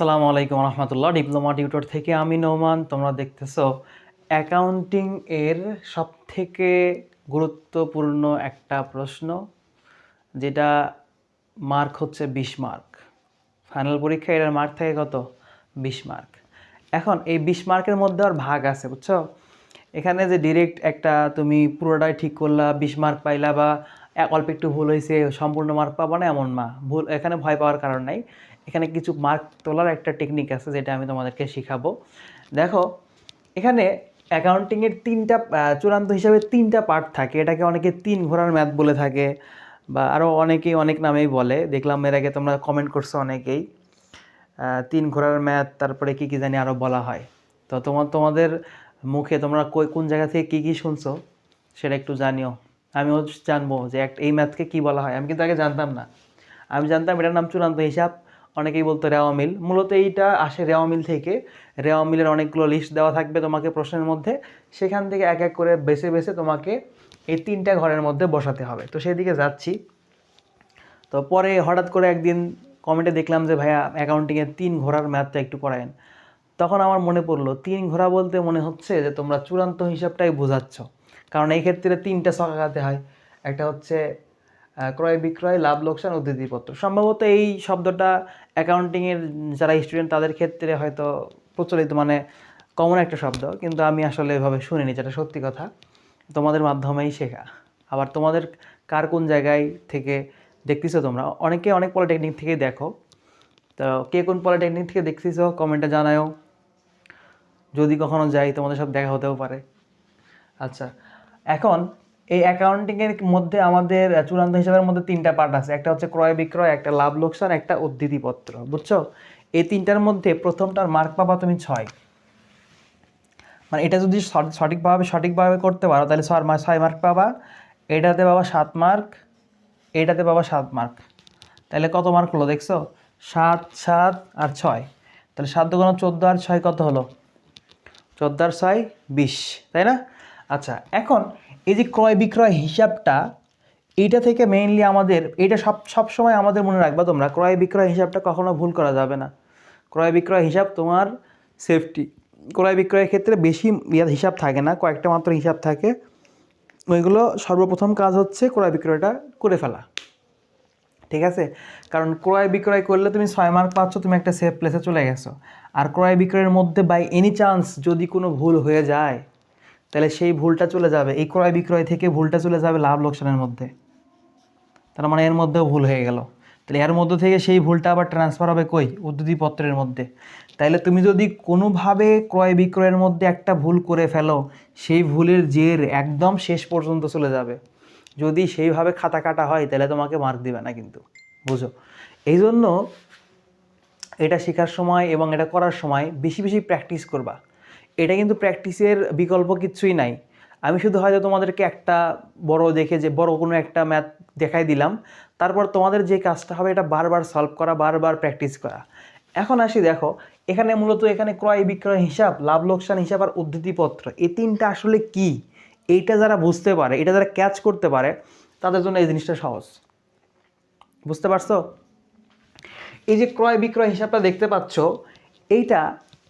আসসালামু আলাইকুম রহমতুল্লাহ। Diploma tutor থেকে আমি নোমান, তোমরা দেখতেছো অ্যাকাউন্টিং এর সব থেকে গুরুত্বপূর্ণ একটা প্রশ্ন, যেটা মার্ক হচ্ছে বিশ মার্ক ফাইনাল পরীক্ষায় এটার মার্ক থাকে কত? বিশ মার্ক এখন এই বিশ মার্কের মধ্যে আর ভাগ আছে, বুঝছ? এখানে যে ডিরেক্ট একটা তুমি পুরোটাই ঠিক করলা, বিশ মার্ক পাইলা বা অল্প একটু ভুল হয়েছে সম্পূর্ণ মার্ক পাবা না, এমন মা ভুল, এখানে ভয় পাওয়ার কারণ নাই। এখানে কিছু মার্ক তোলার একটা টেকনিক আছে যেটা আমি তোমাদেরকে শেখাবো। দেখো, এখানে অ্যাকাউন্টিংয়ের তিনটা চূড়ান্ত হিসাবে তিনটা পার্ট থাকে। এটাকে অনেকে তিন ঘোড়ার ম্যাথ বলে থাকে বা আরও অনেকেই অনেক নামেই বলে। দেখলাম এর আগে তোমরা কমেন্ট করছ অনেকেই। তিন ঘোড়ার ম্যাথ তারপরে কি কি জানি আরও বলা হয়। তো তোমার তোমাদের মুখে তোমরা কই, কোন জায়গা থেকে কী কী শুনছো সেটা একটু জানিও। আমিও জানব যে একটা এই ম্যাথকে কী বলা হয়। আমি কিন্তু আগে জানতাম না। আমি জানতাম এটার নাম চূড়ান্ত হিসাব। অনেকেই বলতো রেওয়া মিল। মূলত এইটা আসে রেওয়া মিল থেকে। রেওয়া মিলের অনেকগুলো লিস্ট দেওয়া থাকবে তোমাকে প্রশ্নের মধ্যে। সেখান থেকে এক এক করে বেছে বেছে তোমাকে এই তিনটা ঘরের মধ্যে বসাতে হবে। তো সেদিকে যাচ্ছি। তো পরে হঠাৎ করে একদিন কমেন্টে দেখলাম যে, ভাইয়া অ্যাকাউন্টিংয়ে তিন ঘোড়ার ম্যাথটা একটু করায়েন। তখন আমার মনে পড়ল, তিন ঘোড়া বলতে মনে হচ্ছে যে, তোমরা চূড়ান্ত হিসাবটাই বোঝাচ্ছ। কারণ এই ক্ষেত্রে তিনটা ছক হয়। একটা হচ্ছে ক্রয় বিক্রয়, লাভ, লোকসান, উদ্ধৃতিপত্র। সম্ভবত এই শব্দটা অ্যাকাউন্টিংয়ের যারা স্টুডেন্ট তাদের ক্ষেত্রে হয়তো প্রচলিত মানে কমন একটা শব্দ, কিন্তু আমি আসলে এভাবে শুনিনি, যেটা সত্যি কথা। তোমাদের মাধ্যমেই শেখা। আবার তোমাদের কার কোন জায়গায় থেকে দেখতেছো তোমরা? অনেকে অনেক পলিটেকনিক থেকেই দেখো। তো কে কোন পলিটেকনিক থেকে দেখতেছো কমেন্টে জানাও যদি কখনো যাই, তোমাদের সব দেখা হতেও পারে। আচ্ছা এখন এই অ্যাকাউন্টিংয়ের মধ্যে আমাদের চূড়ান্ত হিসাবের মধ্যে তিনটা পার্ট আছে। একটা হচ্ছে ক্রয় বিক্রয়, একটা লাভ লোকসান, একটা উদ্ধৃতিপত্র। বুঝছ? এই তিনটার মধ্যে প্রথমটার মার্ক পাবা তুমি ছয়। মানে এটা যদি সঠিকভাবে সঠিকভাবে করতে পারো, তাহলে ছয় মার্ক ছয় মার্ক পাবা। এটাতে পাবা সাত মার্ক এটাতে পাবা সাত মার্ক তাহলে কত মার্ক হলো দেখছ? সাত সাত আর ছয়। তাহলে সাত দুগুণ চোদ্দ আর ছয় কত হলো? চোদ্দ আর ছয়, বিশ। তাই না? আচ্ছা এখন এই যে ক্রয় বিক্রয় হিসাবটা, এইটা থেকে মেইনলি আমাদের এটা সব সব সময় আমাদের মনে রাখবা তোমরা, ক্রয় বিক্রয় হিসাবটা কখনো ভুল করা যাবে না। ক্রয় বিক্রয় হিসাব তোমার সেফটি ক্রয় বিক্রয়ের ক্ষেত্রে বেশি হিসাব থাকে না, কয়েকটা মাত্র হিসাব থাকে। ওইগুলো সর্বপ্রথম কাজ হচ্ছে ক্রয় বিক্রয়টা করে ফেলা। ঠিক আছে? কারণ ক্রয় বিক্রয় করলে তুমি ছয় মার্ক পাচ্ছ, তুমি একটা সেফ প্লেসে চলে গেছো। আর ক্রয় বিক্রয়ের মধ্যে বাই এনি চান্স যদি কোনো ভুল হয়ে যায় তাহলে সেই ভুলটা চলে যাবে, এই ক্রয় বিক্রয় থেকে ভুলটা চলে যাবে লাভ লোকসানের মধ্যে। তার মানে এর মধ্যেও ভুল হয়ে গেল। তাহলে এর মধ্যে থেকে সেই ভুলটা আবার ট্রান্সফার হবে কই? উদ্ধৃতিপত্রের মধ্যে। তাইলে তুমি যদি কোনোভাবে ক্রয় বিক্রয়ের মধ্যে একটা ভুল করে ফেলো, সেই ভুলের জের একদম শেষ পর্যন্ত চলে যাবে। যদি সেইভাবে খাতা কাটা হয়, তাহলে তোমাকে মার্ক দিবে না কিন্তু। বুঝো? এই জন্য এটা শেখার সময় এবং এটা করার সময় বেশি বেশি প্র্যাকটিস করবা। এটা কিন্তু প্র্যাকটিসের বিকল্প কিছুই নাই। আমি শুধু হয়তো তোমাদেরকে একটা বড় দেখে যে, বড় কোনো একটা ম্যাথ দেখাই দিলাম। তারপর তোমাদের যে কাজটা হবে, এটা বারবার সলভ করা, বারবার প্র্যাকটিস করা। এখন আসি দেখো, এখানে মূলত এখানে ক্রয় বিক্রয় হিসাব, লাভ লোকসান হিসাব আর উদ্ধৃতিপত্র, এই তিনটা আসলে কি? এইটা যারা বুঝতে পারে, এটা যারা ক্যাচ করতে পারে, তাদের জন্য এই জিনিসটা সহজ। বুঝতে পারছ? এই যে ক্রয় বিক্রয় হিসাবটা দেখতে পাচ্ছ, এইটা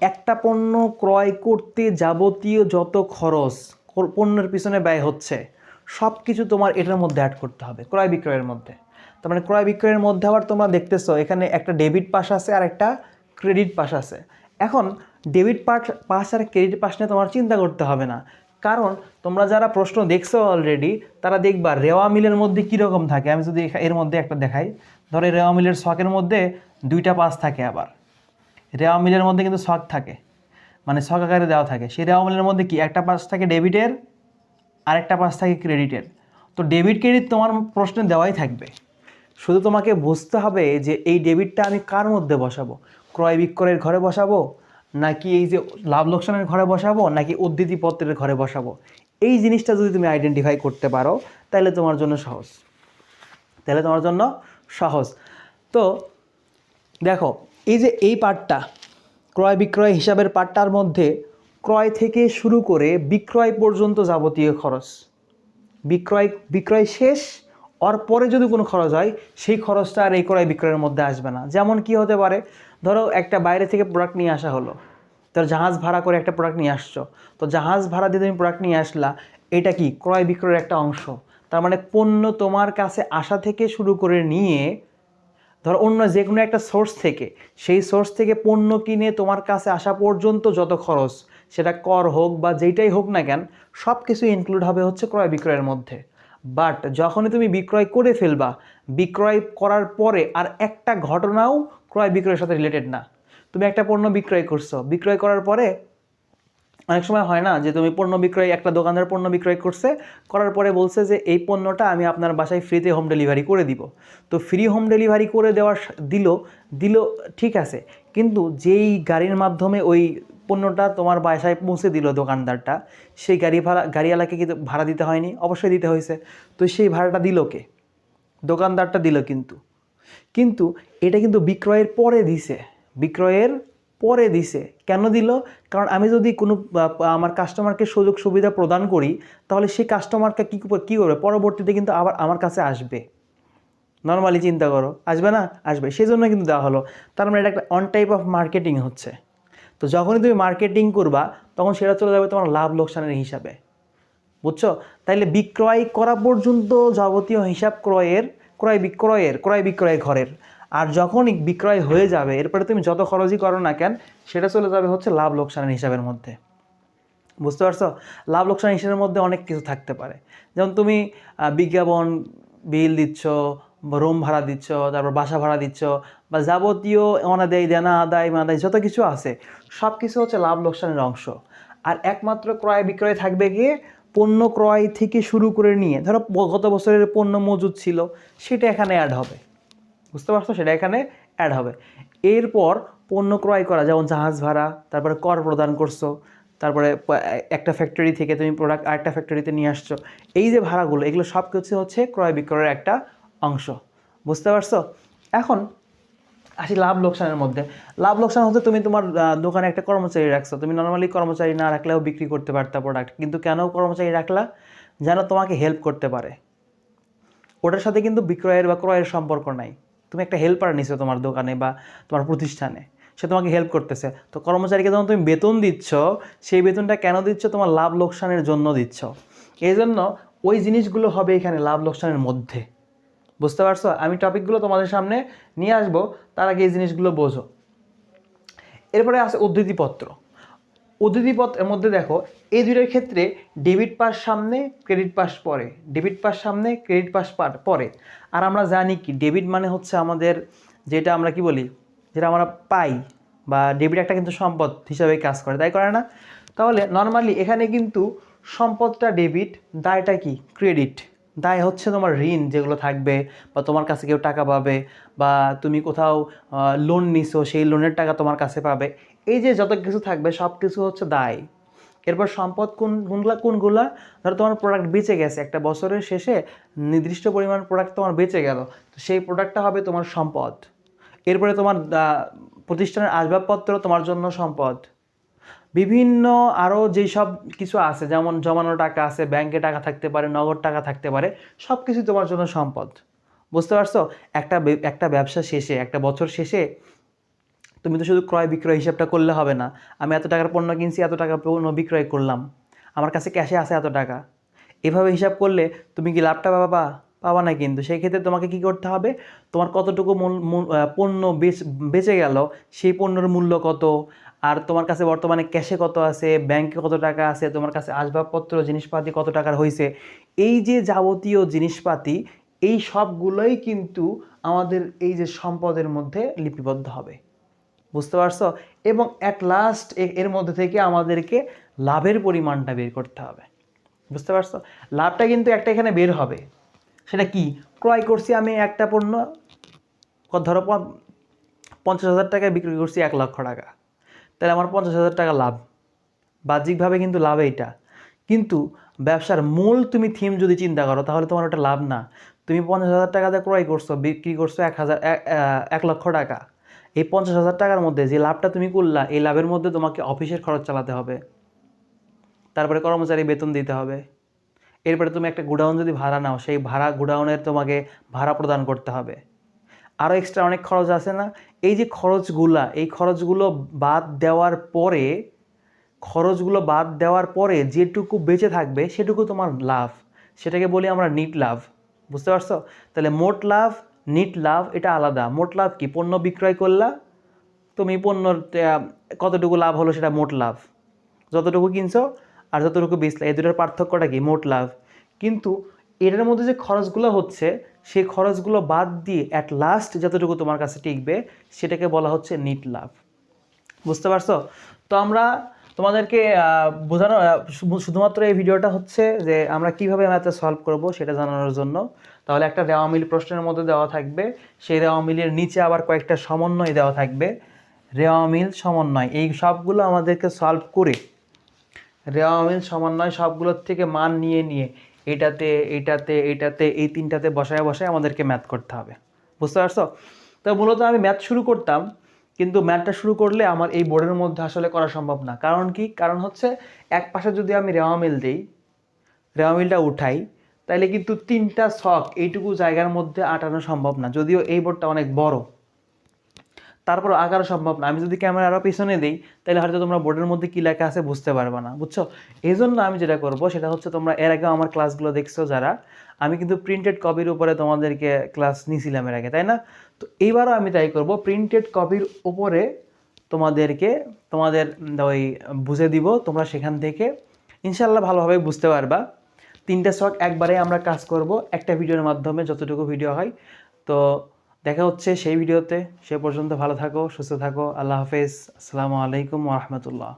একটা পণ্য ক্রয় করতে যাবতীয় যত খরচ পণ্যের পিছনে ব্যয় হচ্ছে সব কিছু তোমার এটার মধ্যে অ্যাড করতে হবে, ক্রয় বিক্রয়ের মধ্যে। তার মানে ক্রয় বিক্রয়ের মধ্যে আবার তোমরা দেখতেছো, এখানে একটা ডেবিট পাস আছে আর একটা ক্রেডিট পাস আছে। এখন ডেবিট পাস পাস আর ক্রেডিট পাস নিয়ে তোমার চিন্তা করতে হবে না, কারণ তোমরা যারা প্রশ্ন দেখছ অলরেডি তারা দেখবা রেওয়া মিলের মধ্যে কীরকম থাকে। আমি যদি এর মধ্যে একটা দেখাই, ধরো রেওয়া মিলের শখের মধ্যে দুইটা পাস থাকে আবার। রেওয়া মিলের মধ্যে কিন্তু শখ থাকে। মানে শখ আকারে দেওয়া থাকে। সেই রেওয়া মিলের মধ্যে কি? একটা পাস থাকে ডেবিটের আরেকটা পাস থাকে ক্রেডিটের তো ডেবিট ক্রেডিট তোমার প্রশ্নে দেওয়াই থাকবে। শুধু তোমাকে বুঝতে হবে যে এই ডেবিটটা আমি কার মধ্যে বসাবো? ক্রয় বিক্রয়ের ঘরে বসাবো? নাকি এই যে লাভ লোকসানের ঘরে বসাবো? নাকি উদ্ধৃতিপত্রের ঘরে বসাবো? এই জিনিসটা যদি তুমি আইডেন্টিফাই করতে পারো, তাহলে তোমার জন্য সহজ। তাহলে তোমার জন্য সহজ। তো দেখো এই যে এই পার্টটা ক্রয় বিক্রয় হিসাবের পার্টটার মধ্যে ক্রয় থেকে শুরু করে বিক্রয় পর্যন্ত যাবতীয় খরচ। বিক্রয় বিক্রয় শেষ, ওর পরে যদি কোনো খরচ হয়, সেই খরচটা আর এই ক্রয় বিক্রয়ের মধ্যে আসবে না। যেমন কি হতে পারে, ধরো একটা বাইরে থেকে প্রোডাক্ট নিয়ে আসা হলো, তোর জাহাজ ভাড়া করে একটা প্রোডাক্ট নিয়ে আসছো, তো জাহাজ ভাড়া দিয়ে তুমি প্রোডাক্ট নিয়ে আসলা, এটা কি ক্রয় বিক্রয়ের একটা অংশ? তার মানে পণ্য তোমার কাছে আসা থেকে শুরু করে নিয়ে ধরো অন্য যে কোনো একটা সোর্স থেকে, সেই সোর্স থেকে পণ্য কিনে তোমার কাছে আসা পর্যন্ত যত খরচ, সেটা কর হোক বা যেইটাই হোক না কেন সব কিছু ইনক্লুড হবে হচ্ছে ক্রয় বিক্রয়ের মধ্যে। বাট যখনই তুমি বিক্রয় করে ফেলবা, বিক্রয় করার পরে আর একটা ঘটনাও ক্রয় বিক্রয়ের সাথে রিলেটেড না। তুমি একটা পণ্য বিক্রয় করছ, বিক্রয় করার পরে অনেক সময় হয় না যে তুমি পণ্য বিক্রয়, একটা দোকানদার পণ্য বিক্রয় করছে, করার পরে বলছে যে এই পণ্যটা আমি আপনার বাসায় ফ্রিতে হোম ডেলিভারি করে দিব। তো ফ্রি হোম ডেলিভারি করে দেওয়ার দিল দিল ঠিক আছে, কিন্তু যেই গাড়ির মাধ্যমে ওই পণ্যটা তোমার বাসায় পৌঁছে দিল দোকানদারটা, সেই গাড়ি ভাড়া, গাড়িওয়ালাকে কিন্তু ভাড়া দিতে হয়নি, অবশ্যই দিতে হয়েছে। তো সেই ভাড়াটা দিল কে? দোকানদারটা দিল কিন্তু। কিন্তু এটা কিন্তু বিক্রয়ের পরে দিছে। বিক্রয়ের পরে দিছে। কেন দিল? কারণ আমি যদি কোনো আমার কাস্টমারকে সুযোগ সুবিধা প্রদান করি, তাহলে সেই কাস্টমারকে কী কী করবে? পরবর্তীতে কিন্তু আবার আমার কাছে আসবে। নর্মালি চিন্তা করো। আসবে না? আসবে। সেই জন্য কিন্তু দেওয়া হলো। তার মানে এটা একটা অন টাইপ অফ মার্কেটিং হচ্ছে। তো যখনই তুমি মার্কেটিং করবা, তখন সেটা চলে যাবে তোমার লাভ লোকসানের হিসাবে। বুঝছ? তাইলে বিক্রয় করা পর্যন্ত যাবতীয় হিসাব ক্রয়ের, ক্রয় বিক্রয়ের, ক্রয় বিক্রয় ঘরের। আর যখনই বিক্রয় হয়ে যাবে, এরপরে তুমি যত খরচই করো না কেন, সেটা চলে যাবে হচ্ছে লাভ লোকসানের হিসাবের মধ্যে। বুঝতে পারছ? লাভ লোকসান হিসাবের মধ্যে অনেক কিছু থাকতে পারে। যেমন তুমি বিজ্ঞাপন, বিল দিচ্ছ, রুম ভাড়া দিচ্ছ, তারপর বাসা ভাড়া দিচ্ছ, বা যাবতীয় অনাদায়, দেনা আদায়, মাদায় যত কিছু আছে সব কিছু হচ্ছে লাভ লোকসানের অংশ। আর একমাত্র ক্রয় বিক্রয় থাকবে গিয়ে পণ্য ক্রয় থেকে শুরু করে নিয়ে, ধরো গত বছরের পণ্য মজুদ ছিল, সেটা এখানে অ্যাড হবে। বুঝতে পারছ? সেটা এখানে অ্যাড হবে। এরপর পণ্য ক্রয় করা, যেমন জাহাজ ভাড়া, তারপরে কর প্রদান করছ, তারপরে একটা ফ্যাক্টরি থেকে তুমি প্রোডাক্ট আরেকটা ফ্যাক্টরিতে নিয়ে আসছো। এই যে ভাড়াগুলো, এগুলো সব কিছু হচ্ছে ক্রয় বিক্রয়ের একটা অংশ। বুঝতে পারছ? এখন আসি লাভ লোকসানের মধ্যে। লাভ লোকসান হচ্ছে তুমি তোমার দোকানে একটা কর্মচারী রাখছো। তুমি নর্মালি কর্মচারী না রাখলেও বিক্রি করতে পারতা প্রোডাক্ট কিন্তু কেন কর্মচারী রাখলা? যেন তোমাকে হেল্প করতে পারে। ওটার সাথে কিন্তু বিক্রয়ের বা ক্রয়ের সম্পর্ক নাই। তুমি একটা হেল্পার নিছো তোমার দোকানে বা তোমার প্রতিষ্ঠানে, সে তোমাকে হেল্প করতেছে। তো কর্মচারীকে যখন তুমি বেতন দিচ্ছ, সেই বেতনটা কেন দিচ্ছ? তোমার লাভ লোকসানের জন্য দিচ্ছ। এই জন্য ওই জিনিসগুলো হবে এখানে লাভ লোকসানের মধ্যে। বুঝতে পারছ? আমি টপিকগুলো তোমাদের সামনে নিয়ে আসব, তার আগে এই জিনিসগুলো বোঝো। এরপরে আছে উদ্ধৃতিপত্র। উদ্ধৃতিপত্রের মধ্যে দেখো, এই দুইটার ক্ষেত্রে ডেবিট পাস সামনে ক্রেডিট পাস পরে। ডেবিট পাস সামনে ক্রেডিট পাস পরে। আর আমরা জানি কি ডেবিট মানে হচ্ছে আমাদের যেটা আমরা কি বলি, যেটা আমরা পাই বা ডেবিট একটা কিন্তু সম্পদ হিসাবে কাজ করে, তাই করে না? তাহলে নর্মালি এখানে কিন্তু সম্পদটা ডেবিট দায়টা কি? ক্রেডিট দায় হচ্ছে তোমার ঋণ যেগুলো থাকবে বা তোমার কাছে কেউ টাকা পাবে বা তুমি কোথাও লোন নিছো, সেই লোনের টাকা তোমার কাছে পাবে। এই যে যত কিছু থাকবে, সব কিছু হচ্ছে দায়। এরপর সম্পদ কোন, কোনগুলা কোনগুলা? ধরো তোমার প্রোডাক্ট বেঁচে গেছে, একটা বছরের শেষে নির্দিষ্ট পরিমাণ প্রোডাক্ট তোমার বেঁচে গেল, তো সেই প্রোডাক্টটা হবে তোমার সম্পদ। এরপরে তোমার প্রতিষ্ঠানের আসবাবপত্র তোমার জন্য সম্পদ। বিভিন্ন আরও যেই সব কিছু আছে, যেমন জমানো টাকা আছে ব্যাংকে টাকা থাকতে পারে, নগদ টাকা থাকতে পারে সব কিছু তোমার জন্য সম্পদ। বুঝতে পারছ? একটা একটা ব্যবসা শেষে, একটা বছর শেষে তুমি তো শুধু ক্রয় বিক্রয় হিসাবটা করলে হবে না। আমি এত টাকার পণ্য কিনছি, এত টাকা পণ্য বিক্রয় করলাম। আমার কাছে ক্যাশে আছে এত টাকা। এভাবে হিসাব করলে তুমি কি লাভটা পাবা পাবা না কিন্তু? সেই ক্ষেত্রে তোমাকে কি করতে হবে? তোমার কতটুকু পণ্য বেচ- বেঁচে গেল, সেই পণ্যের মূল্য কত? আর তোমার কাছে বর্তমানে ক্যাশে কত আছে? ব্যাংকে কত টাকা আছে? তোমার কাছে আসবাবপত্র, জিনিসপাতি কত টাকার হয়েছে এই যে যাবতীয় জিনিসপাতি, এই সবগুলোই কিন্তু আমাদের এই যে সম্পদের মধ্যে লিপিবদ্ধ হবে। বুঝতে পারছ? এবং অ্যাট লাস্ট এর মধ্যে থেকে আমাদেরকে লাভের পরিমাণটা বের করতে হবে। বুঝতে পারছ? লাভটা কিন্তু একটা এখানে বের হবে। সেটা কি? ক্রয় করছি আমি একটা পণ্য ধরো পঞ্চাশ হাজার টাকায় বিক্রি করছি এক লক্ষ টাকা। তাহলে আমার পঞ্চাশ হাজার টাকা লাভ। বাহ্যিকভাবে কিন্তু লাভ এইটা। কিন্তু ব্যবসার মূল তুমি থিম যদি চিন্তা করো, তাহলে তোমার ওটা লাভ না। তুমি পঞ্চাশ হাজার টাকা দিয়ে ক্রয় করছ, বিক্রি করছ এক হাজার এক লক্ষ টাকা। এই পঞ্চাশ হাজার টাকার মধ্যে যে লাভটা তুমি করলা, এই লাভের মধ্যে তোমাকে অফিসের খরচ চালাতে হবে। তারপরে কর্মচারী বেতন দিতে হবে। এরপরে তুমি একটা গোডাউন যদি ভাড়া নাও, সেই ভাড়া গোডাউনের তোমাকে ভাড়া প্রদান করতে হবে। আরও এক্সট্রা অনেক খরচ আছে না? এই যে খরচগুলা, এই খরচগুলো বাদ দেওয়ার পরে, খরচগুলো বাদ দেওয়ার পরে যেটুকু বেঁচে থাকবে, সেটুকু তোমার লাভ। সেটাকে বলি আমরা নিট লাভ। বুঝতে পারছ? তাহলে মোট লাভ নিট লাভ, এটা আলাদা। মোট লাভ কি? পণ্য বিক্রয় করলা, তুমি পণ্যর কতটুকু লাভ হলো সেটা মোট লাভ। যতটুকু কিনছো আর যতটুকু বেচলে, এই দুটোর পার্থক্যটা কি? মোট লাভ। কিন্তু এটার মধ্যে যে খরচগুলো হচ্ছে, সেই খরচগুলো বাদ দিয়ে অ্যাট লাস্ট যতটুকু তোমার কাছে টিকবে, সেটাকে বলা হচ্ছে নিট লাভ। বুঝতে পারছ? তো আমরা তোমাদেরকে বোঝানো শুধুমাত্র এই ভিডিওটা হচ্ছে যে আমরা কীভাবে ম্যাথে সলভ করব সেটা জানানোর জন্য। তাহলে একটা রেওয়া মিল প্রশ্নের মধ্যে দেওয়া থাকবে। সেই রেওয়া মিলের নিচে আবার কয়েকটা সমন্বয় দেওয়া থাকবে। রেওয়া মিল সমন্বয়, এই সবগুলো আমাদেরকে সলভ করে রেওয়া মিল সমন্বয় সবগুলোর থেকে মান নিয়ে নিয়ে এটাতে এটাতে এটাতে, এই তিনটাতে বসায় বসায় আমাদেরকে ম্যাথ করতে হবে। বুঝতে পারছ? তো মূলত আমি ম্যাথ শুরু করতাম, কিন্তু ম্যাথটা শুরু করলে আমার এই বোর্ডের মধ্যে আসলে করা সম্ভব না। কারণ কি? কারণ হচ্ছে এক পাশে যদি আমি রেওয়া মিল দিই রেওয়া মিলটা উঠাই তাহলে কিন্তু তিনটা ছক এইটুকু জায়গার মধ্যে আটানো সম্ভব না, যদিও এই বোর্ডটা অনেক বড়। তারপর আঁকানো সম্ভব না। আমি যদি ক্যামেরা আরও পিছনে দিই তাহলে হয়তো তোমরা বোর্ডের মধ্যে কী লেখা আছে বুঝতে পারবে না, বুঝছ? এই জন্য আমি যেটা করব, সেটা হচ্ছে তোমরা এর আগে আমার ক্লাসগুলো দেখছ যারা, আমি কিন্তু প্রিন্টেড কপির উপরে তোমাদেরকে ক্লাস নিয়েছিলাম এর আগে, তাই না? তো এইবারও আমি তাই করব প্রিন্টেড কপির উপরে তোমাদেরকে, তোমাদের ওই বুঝে দিব, তোমরা সেখান থেকে, ইনশাল্লাহ ভালোভাবে বুঝতে পারবা। তিনটে শখ একবারে আমরা কাজ করব একটা ভিডিওর মাধ্যমে যতটুকু ভিডিও হয়। তো দেখা হচ্ছে সেই ভিডিওতে। সে পর্যন্ত ভালো থাকো, সুস্থ থাকো, আল্লাহ হাফেজ। আসসালামু আলাইকুম রহমতুল্লাহ।